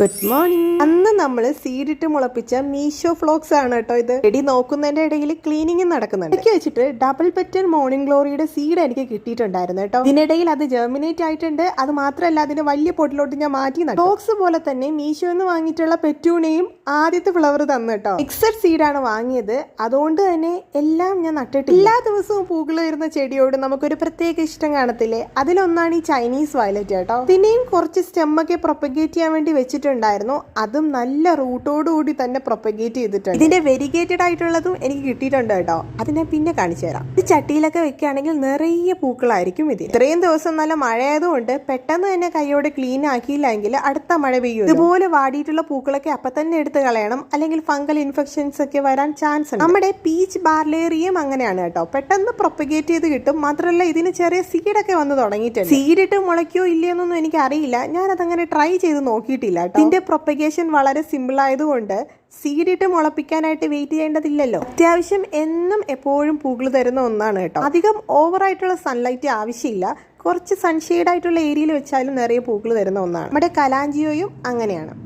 Good morning അന്ന് നമ്മൾ സീഡിട്ട് മുളപ്പിച്ച മീഷോ ഫ്ലോക്സ് ആണ് കേട്ടോ ഇത്. എടി നോക്കുന്നതിന്റെ ഇടയിൽ ക്ലീനിങ് നടക്കുന്നുണ്ട്. എനിക്ക് വെച്ചിട്ട് ഡബിൾ പെറ്റൽ മോർണിംഗ് ഗ്ലോറിയുടെ സീഡ് എനിക്ക് കിട്ടിയിട്ടുണ്ടായിരുന്നു കേട്ടോ. ഇതിനിടയിൽ അത് ജെർമിനേറ്റ് ആയിട്ടുണ്ട്. അത് മാത്രമല്ല അതിന്റെ വലിയ പൊട്ടിലോട്ട് ഞാൻ മാറ്റി ഫ്ലോക്സ് പോലെ തന്നെ മീഷോ എന്ന് വാങ്ങിയിട്ടുള്ള പെറ്റൂണയും ആദ്യത്തെ ഫ്ലവർ തന്നു കേട്ടോ. മിക്സഡ് സീഡാണ് വാങ്ങിയത്. അതുകൊണ്ട് തന്നെ എല്ലാം ഞാൻ നട്ടിട്ട് എല്ലാ ദിവസവും പൂക്കൾ വരുന്ന ചെടിയോട് നമുക്കൊരു പ്രത്യേക ഇഷ്ടം കാണത്തില്ലേ? അതിലൊന്നാണ് ഈ ചൈനീസ് വയലറ്റ് കേട്ടോ. പിന്നെയും കുറച്ച് സ്റ്റെമ്മൊക്കെ പ്രൊപ്പഗേറ്റ് ചെയ്യാൻ വേണ്ടി വെച്ചിട്ടുണ്ടായിരുന്നു അതും നല്ല റൂട്ടോട് കൂടി തന്നെ പ്രൊപ്പഗേറ്റ് ചെയ്തിട്ടുണ്ട്. ഇതിന്റെ വെരിഗേറ്റഡ് ആയിട്ടുള്ളതും എനിക്ക് കിട്ടിയിട്ടുണ്ട് കേട്ടോ. അത് ഞാൻ പിന്നെ കാണിച്ചു തരാം. ഇത് ചട്ടിയിലൊക്കെ വെക്കുകയാണെങ്കിൽ നിറയെ പൂക്കളായിരിക്കും ഇത് ഇത്രയും ദിവസം നല്ല മഴയായതുകൊണ്ട് പെട്ടെന്ന് തന്നെ കൈയോടെ ക്ലീൻ ആക്കിയില്ലെങ്കിൽ അടുത്ത മഴ പെയ്യും. ഇതുപോലെ വാടിയിട്ടുള്ള പൂക്കളൊക്കെ അപ്പൊ തന്നെ എടുത്ത് കളയണം. അല്ലെങ്കിൽ ഫംഗൽ ഇൻഫെക്ഷൻസ് ഒക്കെ വരാൻ ചാൻസ് ഉണ്ട്. നമ്മുടെ പീച്ച് ബാർലേറിയം അങ്ങനെയാണ് കേട്ടോ. പെട്ടെന്ന് പ്രൊപ്പഗേറ്റ് ചെയ്ത് കിട്ടും. മാത്രമല്ല ഇതിന് ചെറിയ സീഡൊക്കെ വന്ന് തുടങ്ങിയിട്ടുണ്ട്. സീഡിട്ട് മുളയ്ക്കോ ഇല്ലയെന്നൊന്നും എനിക്ക് അറിയില്ല ഞാൻ അതങ്ങനെ ട്രൈ ചെയ്ത് നോക്കിയിട്ടില്ല കേട്ടോ. ഇതിന്റെ പ്രൊപ്പഗേഷൻ വളരെ സിമ്പിൾ ആയതുകൊണ്ട് സീഡിട്ട് മുളപ്പിക്കാനായിട്ട് വെയിറ്റ് ചെയ്യേണ്ടതില്ലല്ലോ. അത്യാവശ്യം എന്നും എപ്പോഴും പൂക്കൾ തരുന്ന ഒന്നാണ് കേട്ടോ. അധികം ഓവറായിട്ടുള്ള സൺലൈറ്റ് ആവശ്യമില്ല. കുറച്ച് സൺഷെയ്ഡ് ആയിട്ടുള്ള ഏരിയയിൽ വെച്ചാലും നിറയെ പൂക്കൾ തരുന്ന ഒന്നാണ്. നമ്മുടെ കലാഞ്ചിയോയും അങ്ങനെയാണ്.